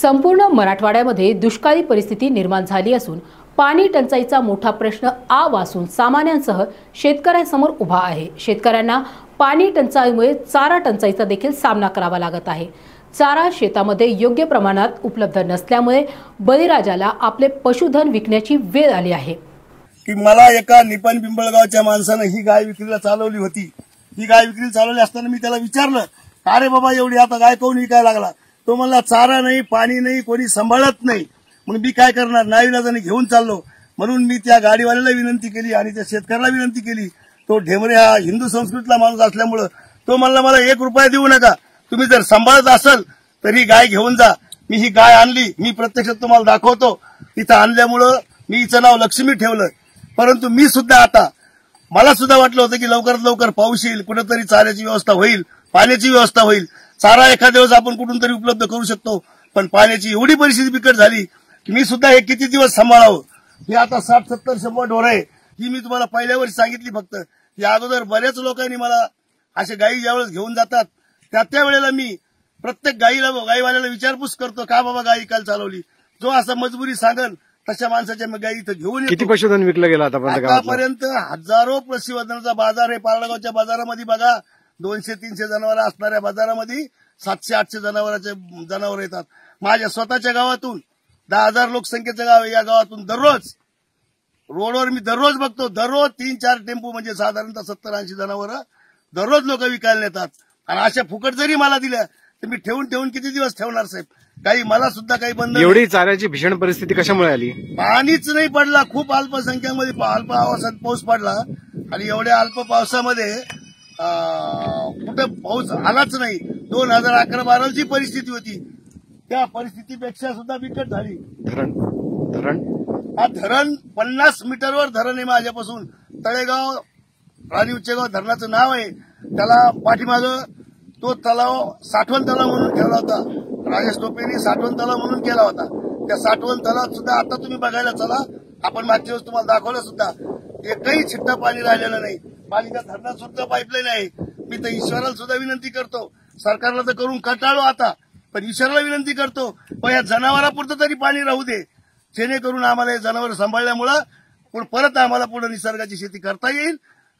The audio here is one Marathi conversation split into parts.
संपूर्ण मराठवाड्यामध्ये दुष्काळी परिस्थिती निर्माण झाली असून पाणी टंचाईचा मोठा प्रश्न आ वासून सामान्यांसह शेतकऱ्यांसमोर उभा आहे. शेतकऱ्यांना पाणी टंचाईमुळे चारा टंचाईचा देखील सामना करावा लागत आहे. चारा शेतामध्ये योग्य प्रमाणात उपलब्ध नसल्यामुळे बळीराजाला आपले पशुधन विकण्याची वेळ आली आहे. की मला एका निपाण पिंपळगावच्या माणसानं ही गाय विक्रीला चालवली होती. ही गाय विक्रीला चालवली असताना मी त्याला विचारलं अरे बाबा एवढी आता गाय कोण विकायला लागला? तो मला चारा नाही पाणी नाही कोणी सांभाळत नाही. म्हणून मी काय करणार? नाईलाजाने घेऊन चाललो. म्हणून मी त्या गाडीवाल्याला विनंती केली आणि त्या शेतकऱ्याला विनंती केली. तो ढेमरे हा हिंदू संस्कृतीला माणूस असल्यामुळं तो म्हणला मला एक रुपया देऊ नका. तुम्ही जर सांभाळत असाल तर ही गाय घेऊन जा. मी ही गाय आणली. मी प्रत्यक्षात तुम्हाला दाखवतो. तिथं आणल्यामुळं मी हिचं नाव लक्ष्मी ठेवलं. परंतु मी सुद्धा आता मला सुद्धा वाटलं होतं की लवकरात लवकर पाऊस येईल. कुठेतरी चाऱ्याची व्यवस्था होईल. पाण्याची व्यवस्था होईल. चारा एखाद्या वेळेस आपण कुठून तरी उपलब्ध करू शकतो. पण पाण्याची एवढी परिस्थिती बिकट झाली की मी सुद्धा हे किती दिवस सांभाळावं? मी आता साठ सत्तर शंभर ढोर आहे. ही मी तुम्हाला पहिल्या वर्षी सांगितली फक्त. या अगोदर बऱ्याच लोकांनी मला असे गायी ज्यावेळेस घेऊन जातात त्या त्या वेळेला मी प्रत्येक गाईला गाईवाल्याला विचारपूस करतो का बाबा गाई काल चालवली? जो असं मजबुरी सांगन तशा माणसाच्या मी गाई इथं घेऊन किती पशुधन विकलं गेलं आतापर्यंत हजारो पशुवधनाचा बाजार आहे. पारडगावच्या बाजारामध्ये बघा दोनशे तीनशे जनावर असणाऱ्या बाजारामध्ये सातशे आठशे जनावरांचे जनावर येतात. माझ्या स्वतःच्या गावातून दहा हजार लोकसंख्येचं गाव आहे या गावातून दररोज रोडवर मी दररोज बघतो दररोज तीन चार टेम्पो म्हणजे साधारणतः सत्तर ऐंशी जनावरं दररोज लोक विकायला नेतात. आणि अशा फुकट जरी मला दिल्या तर मी ठेवून ठेवून किती दिवस ठेवणार साहेब? काही मला सुद्धा काही बंद नाही. एवढी चाऱ्याची भीषण परिस्थिती कशामुळे आली? पाणीच नाही पडला. खूप अल्पसंख्यामध्ये अल्प पावसात पाऊस पडला. आणि एवढ्या अल्प पावसामध्ये कुठं पाऊस आलाच नाही. दोन हजार अकरा बाराची परिस्थिती होती त्या परिस्थितीपेक्षा सुद्धा बिकट झाली. धरण धरण? हा धरण पन्नास मीटरवर धरण आहे माझ्यापासून. तळेगाव राणी उच्चेगाव धरणाचं नाव आहे. त्याला पाठीमागं तो तलाव साठवण तलाव म्हणून ठेवला होता. राजेश टोपेंनी साठवण तलाव म्हणून केला होता. त्या साठवण तलावात सुद्धा आता तुम्ही बघायला चला. आपण मागच्या वेळेस तुम्हाला दाखवलं सुद्धा. एकही छिट्टा पाणी राहिलेलं नाही. पाणीच्या धरणात सुद्धा पाईपलाईन आहे. मी तर ईश्वराला सुद्धा विनंती करतो. सरकारला तर करून कंटाळलो आता. पण ईश्वराला विनंती करतो पण या जनावरापुरतं तरी पाणी राहू दे. जेणेकरून आम्हाला हे जनावर सांभाळल्यामुळं परत आम्हाला पुढे निसर्गाची शेती करता येईल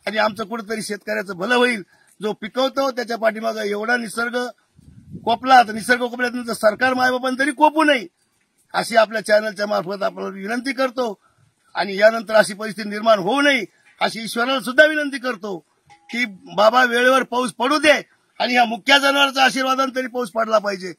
आणि आमचं कुठेतरी शेतकऱ्याचं भलं होईल. जो पिकवतो त्याच्या पाठीमागं एवढा निसर्ग कोपला. तर निसर्ग कोपल्यानंतर सरकार मायबापांनी तरी कोपू नये अशी आपल्या चॅनलच्या मार्फत आपल्याला विनंती करतो. आणि यानंतर अशी परिस्थिती निर्माण होऊ नये अशी ईश्वराला सुद्धा विनंती करतो की बाबा वेळेवर पाऊस पडू दे आणि या मुख्य जनावरांच्या आशीर्वादाने तरी पाऊस पडला पाहिजे.